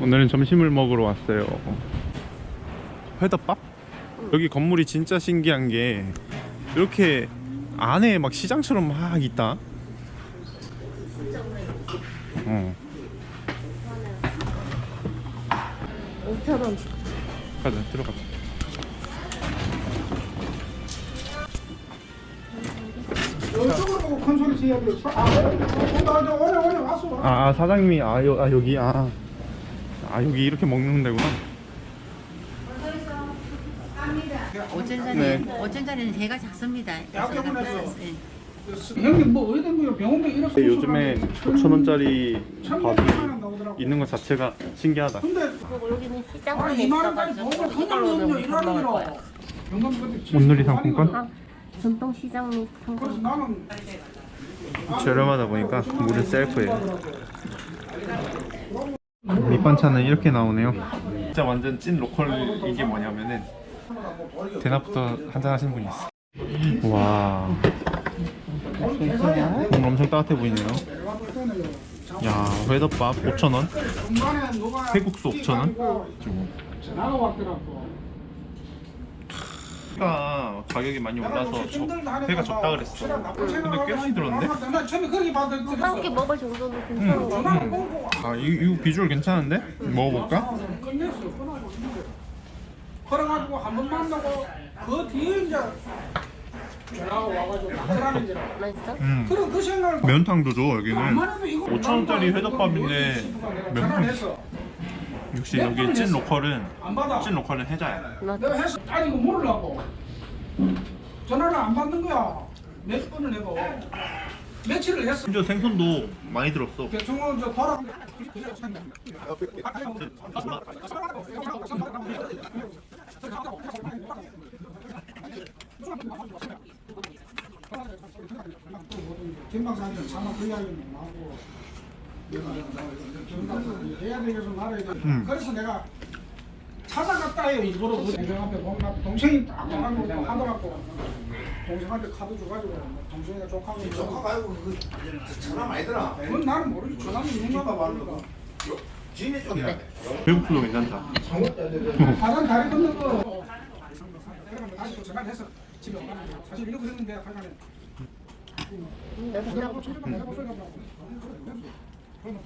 오늘은 점심을 먹으러 왔어요. 회덮밥? 여기 건물이 진짜 신기한 게 이렇게 안에 막 시장처럼 막 있다. 어, 5,000원. 가자 들어가자. 이쪽으로 보고 큰 소리 쳐야 돼요. 아, 오래 오래 왔어. 아, 아, 사장님이 아, 여, 아 여기 아, 아 여기 이렇게 먹는 데구나. 어쩐 전에 네. 배가 작습니다. 왔어요. 형님 뭐 어디 된 거요? 병원비 이렇게. 근데 요즘에 5천 원짜리 밥이 있는 것 자체가 신기하다. 근데 여기는 아, 시장만 있어가지고 이러는 먹을 거라. 거야. 영감 근데 온누리 상품권? 아, 전통시장 및 그래서 상품. 나는 저렴하다 보니까 물은 셀프예요. 밑반찬은 이렇게 나오네요. 진짜 완전 찐 로컬 이게 뭐냐면은 대낮부터 한잔 하시는 분이 있어. 와, 국물 엄청 따뜻해 보이네요. 야, 회덮밥 5,000원, 중간에 누가 회국수 5,000원. 회가 가격이 많이 올라서 적, 회가 적다 그랬어. 근데 꽤 많이 들었는데? 나 처음에 그렇게 받을 때한끼 먹을 정도는 괜찮은 거 같아. 끊고 아, 이, 이거 비주얼 괜찮은데? 먹어볼까? 있는데. 그래가지고 한 번 만나고 그 뒤에 이제 전화가 와가지고. 맛있어? 음. 그런 그 생각을 매운탕도 줘 여기는. 안만 해도 이거 5천 원짜리 회덮밥인데 몇 전화를 했어. 역시 여기 찐 로컬은. 찐 로컬은 해자야. 나 내가. 아니 이거 모르려고. 전화를 안 받는 거야. 몇 번을 해도. 며칠을 했어. 심지어 생선도 많이 들었어. 대충은 저 돌아. 김박사한테 차마 그 이야기는 나오고 음. 그래서 내가 찾아갔다 해요 일부러. 그 동생한테 뭔가 동생이 딱 가고 하더라고 동생한테 카드 줘가지고 동생이가 조카고 조카가 아니고 그 전화 많이 들어. 그건 나는 모르지. 전화는 봐 모르니까 지네 쪽이라. 배고프도 괜찮다. 바람 다리 건너 거. 다시 또 전화를 해서 집에 와가지고 사실 이렇게 됐는데 하여간에. 여기 그냥 그러면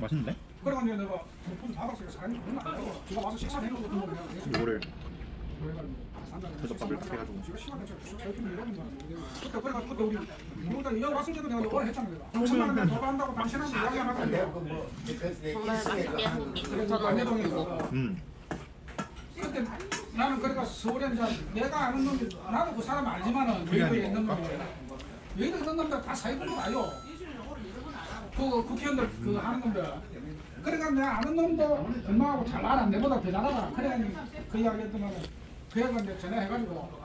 맛있는데? 그래가지고 내가 부산 받았어요 사장님 얼마 안 되고 제가 와서 식사 내놓고 그런 거예요 이거를 회덮밥을 이렇게 해가지고. 그때 그래가지고 그때 우리 무당 여기 왔을 때도 내가 오래 했잖아 내가. 당신만 내가 돌아간다고 당신한테 이야기 안 하던데. 정말 맛있게 한 끼. 5,000원 안내동에서 음. 그때 나는 그러니까 서울에 이제 내가 아는 놈이 나도 그 사람 알지만은 여의도에 있는 놈이 여의도에 있는 놈들 다 사기꾼도 아요 그 국회의원들 그 하는 놈들 그러니까 내가 아는 놈도 엄마하고 잘 알아. 내보다 더 잘 알아. 그래 그 이야기 했더만 그 애가 이제 전화해가지고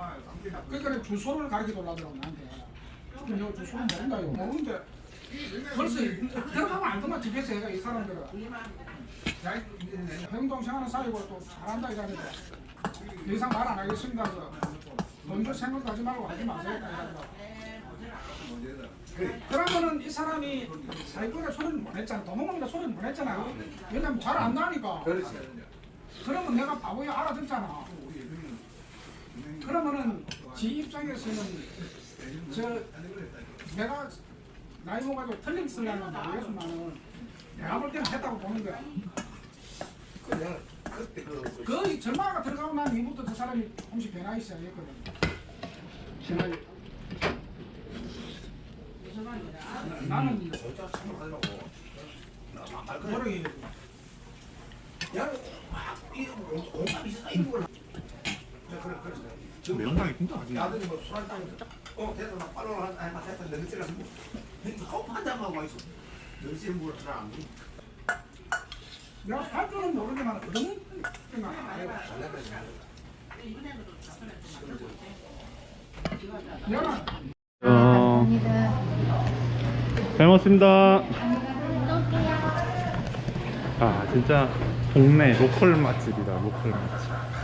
그러니까 주소를 가르쳐 달라더라고 나한테. 그럼 요 주소는 모른다요? 모르는데 벌써 들어가면 알더만 집에서 애가 이 사람들은. 행동 생활은 사이고 또 잘한다 이러는데 더 이상 말 안 하겠습니다. 먼저 생각하지 말고 하지 마세요. 이러더 라고. 그러면은 이 사람이 사이코에 소리를 못 했잖아. 도망가는데 소리를 못 했잖아. 왜냐면 잘 안 나니까. 그러면 내가 바보야 알아듣잖아. 그러면은 지 입장에서는 저 내가 나이 먹어가지고 틀림 쓰려는 모르겠지만은 내가 볼 때는 했다고 보는 거야. 그 절마가 들어가고 난 이후부터 저 사람이 조금씩 변하기 시작했거든. 생각이. 나는 이제 뭐라 해 지금 매운탕이 진짜 맛있네. 아들이 뭐 술한 잔 어 대서 나 빨로 한 한마 했다 너희 때가 뭐 커피 한 잔만 와 있어. 너희 때 뭐라 잘안 돼. 내가 할 줄은 모르지만 그런 생각 안 해. 내가 어, 잘 먹었습니다. 아, 진짜 동네 로컬 맛집이다, 로컬 맛집.